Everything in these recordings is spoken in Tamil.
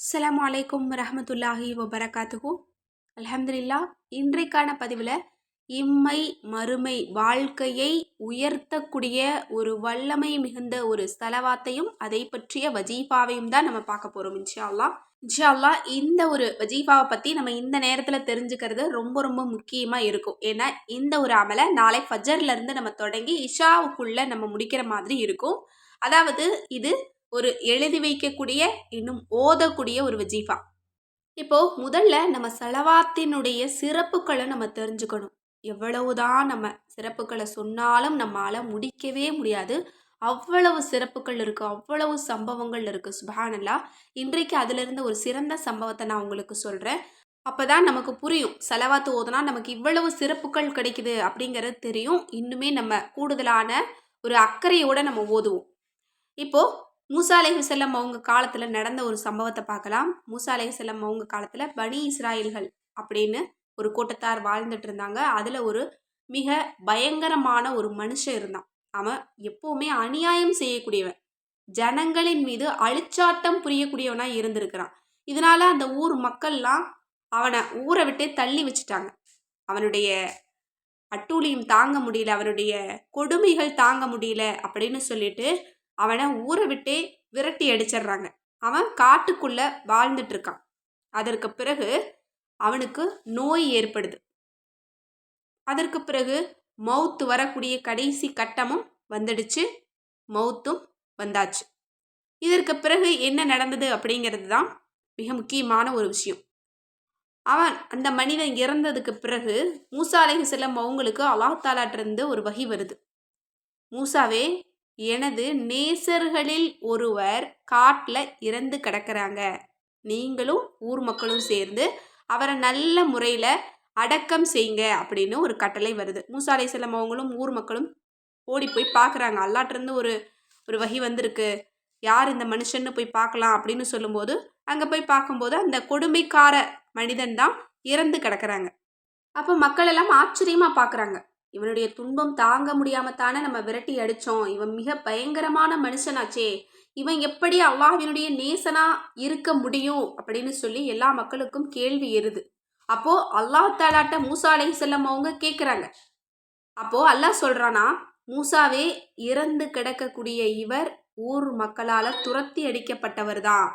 அஸ்லாம் அலைக்கும் ரஹமத்துல்லாஹி வபரகாத்துகு அலமதுல்லா இன்றைக்கான பதிவில் இம்மை மறுமை வாழ்க்கையை உயர்த்தக்கூடிய ஒரு வல்லமை மிகுந்த ஒரு ஸ்தலவாத்தையும் அதை பற்றிய வஜீஃபாவையும் தான் நம்ம பார்க்க போகிறோம் இன்ஷா அல்லாஹ் இன்ஷா இந்த ஒரு வஜீஃபாவை பற்றி நம்ம இந்த நேரத்தில் தெரிஞ்சுக்கிறது ரொம்ப ரொம்ப முக்கியமாக இருக்கும். ஏன்னா இந்த ஒரு அமலை நாளை ஃபஜர்லேருந்து நம்ம தொடங்கி இஷாவுக்குள்ளே நம்ம முடிக்கிற மாதிரி இருக்கும். அதாவது இது ஒரு எழுதி வைக்கக்கூடிய இன்னும் ஓதக்கூடிய ஒரு வஜீஃபா. இப்போ முதல்ல நம்ம செலவாத்தினுடைய சிறப்புகளை நம்ம தெரிஞ்சுக்கணும். எவ்வளவுதான் நம்ம சிறப்புகளை சொன்னாலும் நம்மளால் முடிக்கவே முடியாது. அவ்வளவு சிறப்புகள் இருக்குது அவ்வளவு சம்பவங்கள் இருக்குது சுபானல்லா இன்றைக்கு அதிலிருந்து இருந்த ஒரு சிறந்த சம்பவத்தை நான் உங்களுக்கு சொல்கிறேன் அப்போ தான் நமக்கு புரியும் செலவாத்து ஓதுனா நமக்கு இவ்வளவு சிறப்புகள் கிடைக்குது அப்படிங்கிறது தெரியும். இன்னுமே நம்ம கூடுதலான ஒரு அக்கறையோட நம்ம ஓதுவோம். இப்போது மூசா அலைஹுசல்லம் அவங்க காலத்தில் நடந்த ஒரு சம்பவத்தை பார்க்கலாம். மூசா அலைஹுசல்லம் அவங்க காலத்தில் பனி இஸ்ராயல்கள் அப்படின்னு ஒரு கூட்டத்தார் வாழ்ந்துட்டு இருந்தாங்க. அதில் ஒரு மிக பயங்கரமான ஒரு மனுஷன் இருந்தான். அவன் எப்போவுமே அநியாயம் செய்யக்கூடியவன். ஜனங்களின் மீது அழிச்சாட்டம் புரியக்கூடியவனாக இருந்திருக்கிறான். இதனால அந்த ஊர் மக்கள்லாம் அவனை ஊரை விட்டே தள்ளி வச்சுட்டாங்க. அவனுடைய அட்டூழியம் தாங்க முடியல அவனுடைய கொடுமைகள் தாங்க முடியல அப்படின்னு சொல்லிட்டு அவனை ஊரை விட்டே விரட்டி அடிச்சிடுறாங்க. அவன் காட்டுக்குள்ள வாழ்ந்துட்டு இருக்கான் அதற்கு பிறகு அவனுக்கு நோய் ஏற்படுது. அதற்கு பிறகு மவுத்து வரக்கூடிய கடைசி கட்டமும் வந்துடுச்சு. மவுத்தும் வந்தாச்சு. இதற்கு பிறகு என்ன நடந்தது அப்படிங்கிறது தான் மிக முக்கியமான ஒரு விஷயம். அவன் அந்த மனிதன் இறந்ததுக்கு பிறகு மூசா அலைஹி செல்லம் அவங்களுக்கு அல்லாஹாலாட்டிருந்து ஒரு வகை வருது. மூசாவே எனது நேசர்களில் ஒருவர் காட்டில் இறந்து கிடக்கிறாங்க. நீங்களும் ஊர் மக்களும் சேர்ந்து அவரை நல்ல முறையில் அடக்கம் செய்யுங்க அப்படின்னு ஒரு கட்டளை வருது. மூசாலை செல்லம் அவங்களும் ஊர் மக்களும் ஓடி போய் பார்க்குறாங்க. அல்லாட்டிருந்து ஒரு ஒரு வகி வந்திருக்கு. யார் இந்த மனுஷன்னு போய் பார்க்கலாம் அப்படின்னு சொல்லும்போது அங்கே போய் பார்க்கும்போது அந்த கொடுமைக்கார மனிதன் தான் இறந்து கிடக்கிறாங்க. அப்போ மக்கள் எல்லாம் ஆச்சரியமாக பார்க்குறாங்க. இவனுடைய துன்பம் தாங்க முடியாம தானே நம்ம விரட்டி அடிச்சோம். இவன் மிக பயங்கரமான மனுஷனாச்சே. இவன் எப்படி அல்லாஹினுடைய நேசனா இருக்க முடியும்? அப்படின்னு சொல்லி எல்லா மக்களுக்கும் கேள்வி எருது அப்போ அல்லாஹ் தாலாட்ட மூசா அலை செல்லம் அவங்க கேட்குறாங்க அப்போ அல்லாஹ் சொல்றானா மூசாவே இறந்து கிடக்கக்கூடிய இவர் ஊர் மக்களால துரத்தி அடிக்கப்பட்டவர் தான்.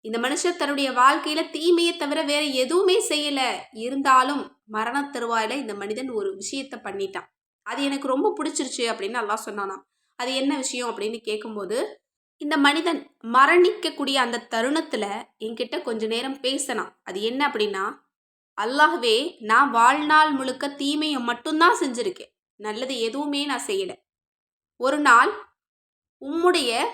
இந்த மனுஷன் தன்னுடைய வாழ்க்கையில தீமையை தவிர வேற எதுவுமே செய்யல. இருந்தாலும் மரண தருவாயில இந்த மனிதன் ஒரு விஷயத்த பண்ணிட்டான். அது எனக்கு ரொம்ப பிடிச்சிருச்சு அப்படின்னு எல்லாம் சொன்னானா அது என்ன விஷயம் அப்படின்னு கேட்கும்போது இந்த மனிதன் மரணிக்கக்கூடிய அந்த தருணத்துல என்கிட்ட கொஞ்ச நேரம் பேசினான். அது என்ன அப்படின்னா அல்லாஹ்வே நான் வாழ்நாள் முழுக்க தீமையை மட்டும்தான் செஞ்சிருக்கேன். நல்லது எதுவுமே நான் செய்யல. ஒரு நாள் உம்முடைய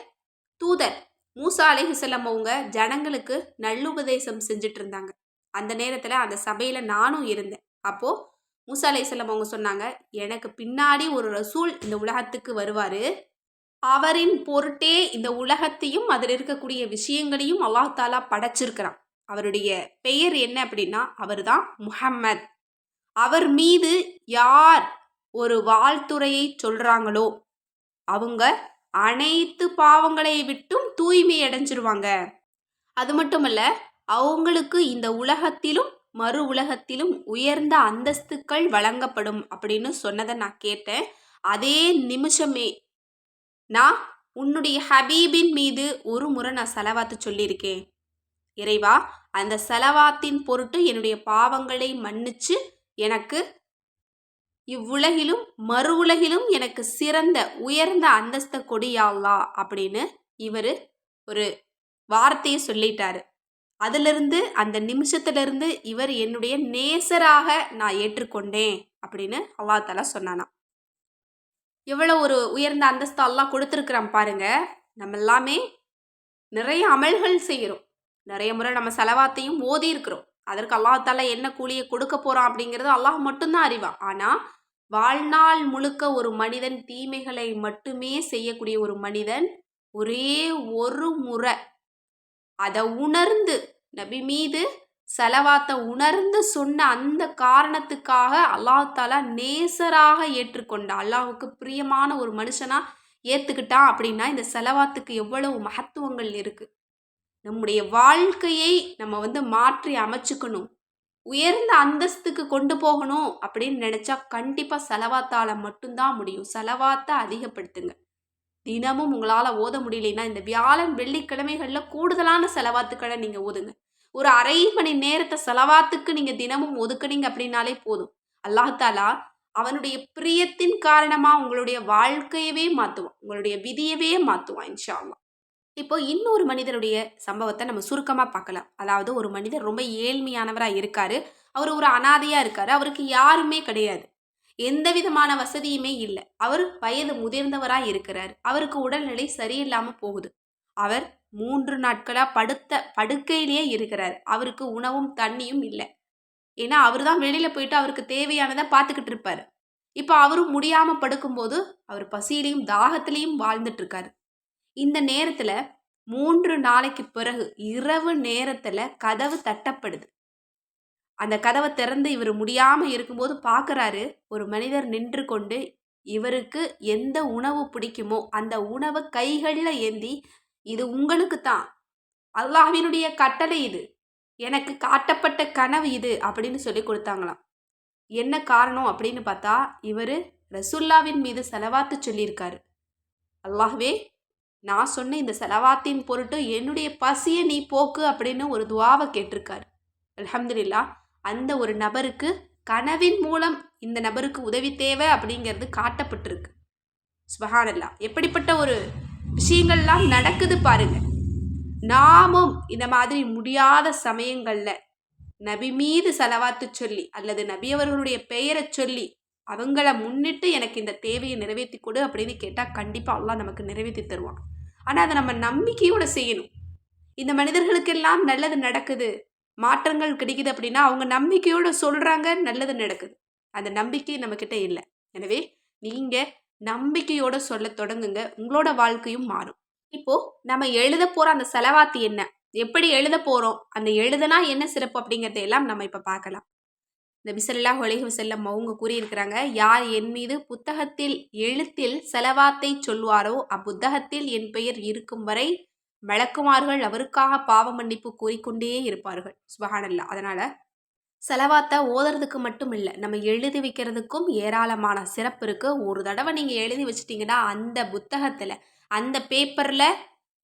தூதர் மூசா அலைஹிசல்லம் அவங்க ஜனங்களுக்கு நல்லுபதேசம் செஞ்சுட்டு இருந்தாங்க அந்த நேரத்தில் அந்த சபையில் நானும் இருந்தேன். அப்போது மூசா அலிஹுசல்லம் அவங்க சொன்னாங்க எனக்கு பின்னாடி ஒரு ரசூல் இந்த உலகத்துக்கு வருவார். அவரின் பொருட்டே இந்த உலகத்தையும் அதில் இருக்கக்கூடிய விஷயங்களையும் அல்லாஹாலா படைச்சிருக்கிறான். அவருடைய பெயர் என்ன அப்படின்னா அவர் தான் முஹம்மத். அவர் மீது யார் ஒரு வாழ்த்துறையை சொல்கிறாங்களோ அவங்க அனைத்து பாவங்களை விட்டும் தூய்மை அடைஞ்சிருவாங்க. அது மட்டுமல்ல அவங்களுக்கு இந்த உலகத்திலும் மறு உலகத்திலும் உயர்ந்த அந்தஸ்துக்கள் வழங்கப்படும் அப்படின்னு சொன்னதை நான் கேட்டேன். அதே நிமிஷமே நான் உன்னுடைய ஹபீபின் மீது ஒரு முறை நான் செலவாத்து சொல்லியிருக்கேன். இறைவா அந்த செலவாத்தின் பொருட்டு என்னுடைய பாவங்களை மன்னிச்சு எனக்கு இவ்வுலகிலும் மறு உலகிலும் எனக்கு சிறந்த உயர்ந்த அந்தஸ்த கொடியாளா அப்படின்னு இவர் ஒரு வார்த்தையை சொல்லிட்டாரு. அதிலிருந்து அந்த நிமிஷத்திலிருந்து இவர் என்னுடைய நேசராக நான் ஏற்றுக்கொண்டேன் அப்படின்னு அல்லா தலா சொன்னானா எவ்வளோ ஒரு உயர்ந்த அந்தஸ்து எல்லாம் கொடுத்துருக்குறான் பாருங்க. நம்ம எல்லாமே நிறைய அமல்கள் செய்கிறோம். நிறைய முறை நம்ம செலவாத்தையும் ஓதி இருக்கிறோம் அதற்கு அல்லாஹால என்ன கூலியை கொடுக்க போகிறான் அப்படிங்கிறது அல்லாஹ் மட்டும்தான் அறிவான். ஆனால் வாழ்நாள் முழுக்க ஒரு மனிதன் தீமைகளை மட்டுமே செய்யக்கூடிய ஒரு மனிதன் ஒரே ஒரு முறை அதை உணர்ந்து நபி மீது செலவாத்தை உணர்ந்து சொன்ன அந்த காரணத்துக்காக அல்லாஹாலா நேசராக ஏற்றுக்கொண்ட அல்லாஹுக்கு பிரியமான ஒரு மனுஷனா ஏற்றுக்கிட்டான் அப்படின்னா இந்த செலவாத்துக்கு எவ்வளவு மகத்துவங்கள் இருக்குது நம்முடைய வாழ்க்கையை நம்ம வந்து மாற்றி அமைச்சுக்கணும். உயர்ந்த அந்தஸ்துக்கு கொண்டு போகணும் அப்படின்னு நினச்சா கண்டிப்பாக செலவாத்தால் மட்டும்தான் முடியும். செலவாத்தை அதிகப்படுத்துங்க. தினமும் உங்களால் ஓத முடியலன்னா இந்த வியாழன் வெள்ளிக்கிழமைகளில் கூடுதலான செலவாத்துக்களை நீங்கள் ஓதுங்க. ஒரு அரை மணி நேரத்தை செலவாத்துக்கு நீங்கள் தினமும் ஒதுக்குனீங்க அப்படின்னாலே போதும். அல்லாஹாலா அவனுடைய பிரியத்தின் காரணமாக உங்களுடைய வாழ்க்கையவே மாற்றுவான் உங்களுடைய விதியவே மாற்றுவான் இன்ஷா அல்லாஹ். இப்போ இன்னொரு மனிதருடைய சம்பவத்தை நம்ம சுருக்கமாக பார்க்கலாம். அதாவது ஒரு மனிதர் ரொம்ப ஏழ்மையானவராக இருக்காரு. அவர் ஒரு அனாதையாக இருக்காரு. அவருக்கு யாருமே கிடையாது. எந்த விதமான வசதியுமே இல்லை. அவர் வயது முதிர்ந்தவராக இருக்கிறார். அவருக்கு உடல்நிலை சரியில்லாமல் போகுது. அவர் மூன்று நாட்களாக படுத்த படுக்கையிலேயே இருக்கிறார். அவருக்கு உணவும் தண்ணியும் இல்லை. ஏன்னா அவர் தான் வெளியில் போயிட்டு அவருக்கு தேவையானதை பார்த்துக்கிட்டு இருப்பார். இப்போ அவரும் முடியாமல் படுக்கும்போது அவர் பசியிலையும் தாகத்திலையும் வாழ்ந்துட்டு இருக்காரு. இந்த நேரத்தில் மூன்று நாளைக்கு பிறகு இரவு நேரத்தில் கதவு தட்டப்படுது. அந்த கதவை திறந்து இவர் முடியாமல் இருக்கும்போது பார்க்குறாரு ஒரு மனிதர் நின்று கொண்டு இவருக்கு எந்த உணவு பிடிக்குமோ அந்த உணவை கைகளில் ஏந்தி இது உங்களுக்கு தான். அல்லாஹினுடைய கட்டளை இது. எனக்கு காட்டப்பட்ட கனவு இது அப்படின்னு சொல்லி கொடுத்தாங்களாம். என்ன காரணம்? அப்படின்னு பார்த்தா இவர் ரசுல்லாவின் மீது செலவாத்து சொல்லியிருக்காரு. அல்லாஹ்வே நான் சொன்ன இந்த செலவாத்தின் பொருட்டு என்னுடைய பசியை நீ போக்கு அப்படின்னு ஒரு துவாவை கேட்டிருக்காரு. அலமதுல்லா அந்த ஒரு நபருக்கு கனவின் மூலம் இந்த நபருக்கு உதவி தேவை அப்படிங்கிறது காட்டப்பட்டிருக்கு. சுபஹானல்லா எப்படிப்பட்ட ஒரு விஷயங்கள்லாம் நடக்குது பாருங்க. நாமும் இந்த மாதிரி முடியாத சமயங்களில் நபி மீது செலவாத்து சொல்லி அல்லது நபி அவர்களுடைய பெயரை சொல்லி அவங்கள முன்னிட்டு எனக்கு இந்த தேவையை நிறைவேற்றி கொடு அப்படின்னு கேட்டால் கண்டிப்பாக அவ்வளோ நமக்கு நிறைவேற்றி தருவான். ஆனால் அதை நம்ம நம்பிக்கையோடு செய்யணும். இந்த மனிதர்களுக்கெல்லாம் நல்லது நடக்குது. மாற்றங்கள் கிடைக்குது அப்படின்னா அவங்க நம்பிக்கையோடு சொல்கிறாங்க நல்லது நடக்குது. அந்த நம்பிக்கை நம்மக்கிட்ட இல்லை. எனவே நீங்கள் நம்பிக்கையோடு சொல்ல தொடங்குங்க. உங்களோட வாழ்க்கையும் மாறும். இப்போது நம்ம எழுத போகிற அந்த செலவாத்து என்ன? எப்படி எழுத போகிறோம் அந்த எழுதுனா என்ன சிறப்பு அப்படிங்கிறத எல்லாம் நம்ம இப்போ பார்க்கலாம். இந்த பிசல்லா ஒலிஹு வசல்லம் அவங்க கூறியிருக்கிறாங்க யார் என் மீது புத்தகத்தில் எழுத்தில் செலவாத்தை சொல்வாரோ அப்புத்தகத்தில் என் பெயர் இருக்கும் வரை வழக்குமார்கள் அவருக்காக பாவ மன்னிப்பு கூறிக்கொண்டே இருப்பார்கள். சுபஹானல்லா. அதனால் செலவாத்தை ஓதுறதுக்கு மட்டும் இல்லை நம்ம எழுதி வைக்கிறதுக்கும் ஏராளமான சிறப்பு இருக்குது ஒரு தடவை நீங்கள் எழுதி வச்சிட்டிங்கன்னா அந்த புத்தகத்தில் அந்த பேப்பரில்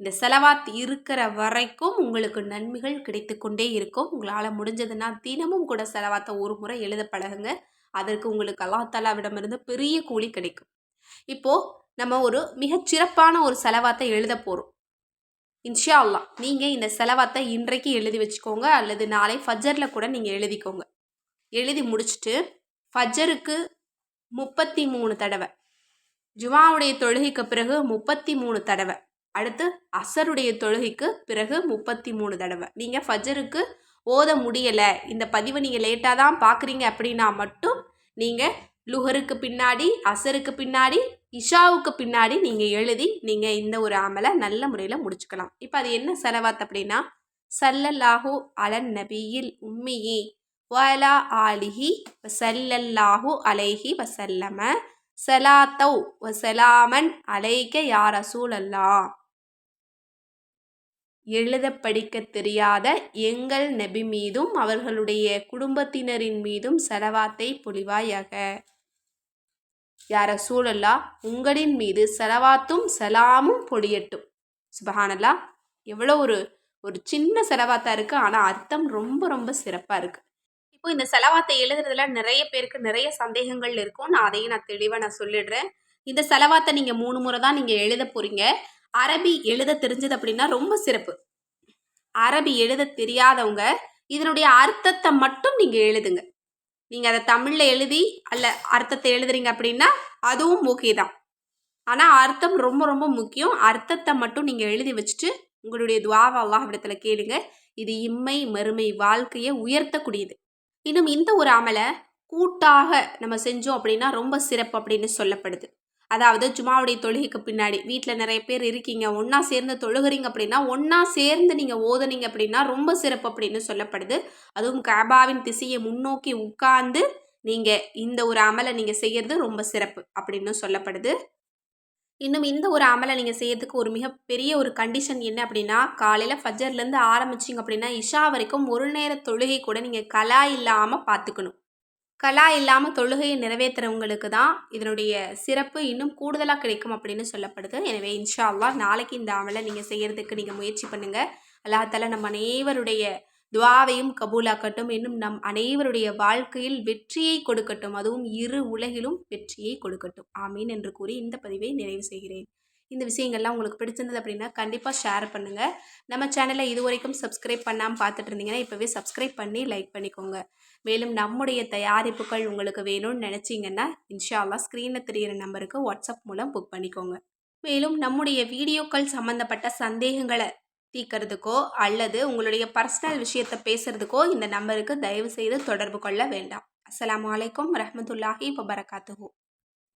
இந்த செலவாத் இருக்கிற வரைக்கும் உங்களுக்கு நன்மைகள் கிடைத்து கொண்டே இருக்கும். உங்களால் முடிஞ்சதுன்னா தினமும் கூட செலவாத்தை ஒரு முறை எழுத பழகுங்க. அதற்கு உங்களுக்கு அல்லாஹாலாவிடமிருந்து பெரிய கூலி கிடைக்கும். இப்போது நம்ம ஒரு மிகச்சிறப்பான ஒரு செலவாத்தை எழுத போகிறோம் இன்ஷா அல்லா நீங்கள் இந்த செலவாத்தை இன்றைக்கு எழுதி வச்சுக்கோங்க. அல்லது நாளை ஃபஜரில் கூட நீங்கள் எழுதிக்கோங்க. எழுதி முடிச்சுட்டு ஃபஜருக்கு முப்பத்தி மூணு தடவை. ஜுமாவுடைய தொழுகைக்கு பிறகு முப்பத்தி மூணு தடவை. அடுத்து அசருடைய தொழுகைக்கு பிறகு முப்பத்தி மூணு தடவை. நீங்கள் ஃபஜருக்கு ஓத முடியலை. இந்த பதிவை நீங்கள் லேட்டாக தான் பார்க்குறீங்க அப்படின்னா மட்டும் நீங்கள் லுஹருக்கு பின்னாடி அசருக்கு பின்னாடி இஷாவுக்கு பின்னாடி நீங்கள் எழுதி நீங்கள் இந்த ஒரு அமலை நல்ல முறையில் முடிச்சுக்கலாம். இப்போ அது என்ன செலவாத் அப்படின்னா சல்லல்லாஹு அலன் நபியில் உம்மியி வலா ஆலிஹி வசல்லல்லாஹு அலைஹி வசல்லம. சலாத்தௌ வசலாமன் அலைக்க யார் ரசூல் அல்லா எழுத படிக்க தெரியாத எங்கள் நபி மீதும் அவர்களுடைய குடும்பத்தினரின் மீதும் செலவாத்தை பொழிவாயாக யார சூழல்லா உங்களின் மீது செலவாத்தும் செலாமும் பொழியட்டும் சுபஹானல்லா எவ்வளோ ஒரு ஒரு சின்ன செலவாத்தா இருக்குது ஆனால் அர்த்தம் ரொம்ப ரொம்ப சிறப்பாக இருக்குது இப்போ இந்த செலவாத்தை எழுதுறதுல நிறைய பேருக்கு நிறைய சந்தேகங்கள் இருக்கும். நான் அதையும் நான் தெளிவாக நான் சொல்லிடுறேன். இந்த செலவாத்தை நீங்கள் மூணு முறை தான் நீங்கள் எழுத போகிறீங்க அரபி எழுத தெரிஞ்சது அப்படின்னா ரொம்ப சிறப்பு. அரபி எழுத தெரியாதவங்க இதனுடைய அர்த்தத்தை மட்டும் நீங்கள் எழுதுங்க. நீங்கள் அதை தமிழில் எழுதி அல்ல அர்த்தத்தை எழுதுறீங்க அப்படின்னா அதுவும் ஓகே தான். ஆனால் அர்த்தம் ரொம்ப ரொம்ப முக்கியம். அர்த்தத்தை மட்டும் நீங்கள் எழுதி வச்சுட்டு உங்களுடைய துவாவா இடத்துல கேளுங்க. இது இம்மை மறுமை வாழ்க்கையை உயர்த்தக்கூடியது. இன்னும் இந்த ஒரு அமலை கூட்டாக நம்ம செஞ்சோம் அப்படின்னா ரொம்ப சிறப்பு அப்படின்னு சொல்லப்படுது. அதாவது ஜுமாவுடைய தொழுகைக்கு பின்னாடி வீட்டில் நிறைய பேர் இருக்கீங்க ஒன்றா சேர்ந்து தொழுகிறீங்க அப்படின்னா ஒன்றா சேர்ந்து நீங்கள் ஓதுனீங்க அப்படின்னா ரொம்ப சிறப்பு அப்படின்னு சொல்லப்படுது. அதுவும் கபாவின் திசையை முன்னோக்கி உட்கார்ந்து நீங்கள் இந்த ஒரு அமலை நீங்கள் செய்கிறது ரொம்ப சிறப்பு அப்படின்னு சொல்லப்படுது. இன்னும் இந்த ஒரு அமலை நீங்கள் செய்யறதுக்கு ஒரு மிகப்பெரிய ஒரு கண்டிஷன் என்ன அப்படின்னா காலையில் ஃபஜர்லேருந்து ஆரம்பிச்சிங்க அப்படின்னா இஷா வரைக்கும் ஒரு நேர தொழுகை கூட நீங்கள் கலா இல்லாமல் பார்த்துக்கணும். கலா இல்லாமல் தொழுகையை நிறைவேற்றுறவங்களுக்கு தான் இதனுடைய சிறப்பு இன்னும் கூடுதலாக கிடைக்கும் அப்படின்னு சொல்லப்படுது. எனவே இன்ஷா அல்லா நாளைக்கு இந்த அமலை நீங்கள் செய்கிறதுக்கு நீங்கள் முயற்சி பண்ணுங்கள் அல்லாஹால நம்ம அனைவருடைய துவாவையும் கபூலாக்கட்டும். இன்னும் நம் அனைவருடைய வாழ்க்கையில் வெற்றியை கொடுக்கட்டும். அதுவும் இரு உலகிலும் வெற்றியை கொடுக்கட்டும். ஆமீன் என்று கூறி இந்த பதிவை நிறைவு செய்கிறேன். இந்த விஷயங்கள்லாம் உங்களுக்கு பிடிச்சிருந்தது அப்படின்னா கண்டிப்பாக ஷேர் பண்ணுங்கள் நம்ம சேனலை இது வரைக்கும் சப்ஸ்கிரைப் பண்ணாமல் பார்த்துட்டு இருந்தீங்கன்னா இப்போவே சப்ஸ்கிரைப் பண்ணி லைக் பண்ணிக்கோங்க. மேலும் நம்முடைய தயாரிப்புகள் உங்களுக்கு வேணும்னு நினச்சிங்கன்னா இன்ஷால்லா ஸ்க்ரீனில் தெரியிற நம்பருக்கு வாட்ஸ்அப் மூலம் புக் பண்ணிக்கோங்க. மேலும் நம்முடைய வீடியோக்கள் சம்மந்தப்பட்ட சந்தேகங்களை தீக்கிறதுக்கோ அல்லது உங்களுடைய பர்சனல் விஷயத்தை பேசுகிறதுக்கோ இந்த நம்பருக்கு தயவு செய்து தொடர்பு கொள்ள வேண்டாம். அஸ்ஸலாமு அலைக்கும் வரஹ்மத்துல்லாஹி பரக்காத்துகோ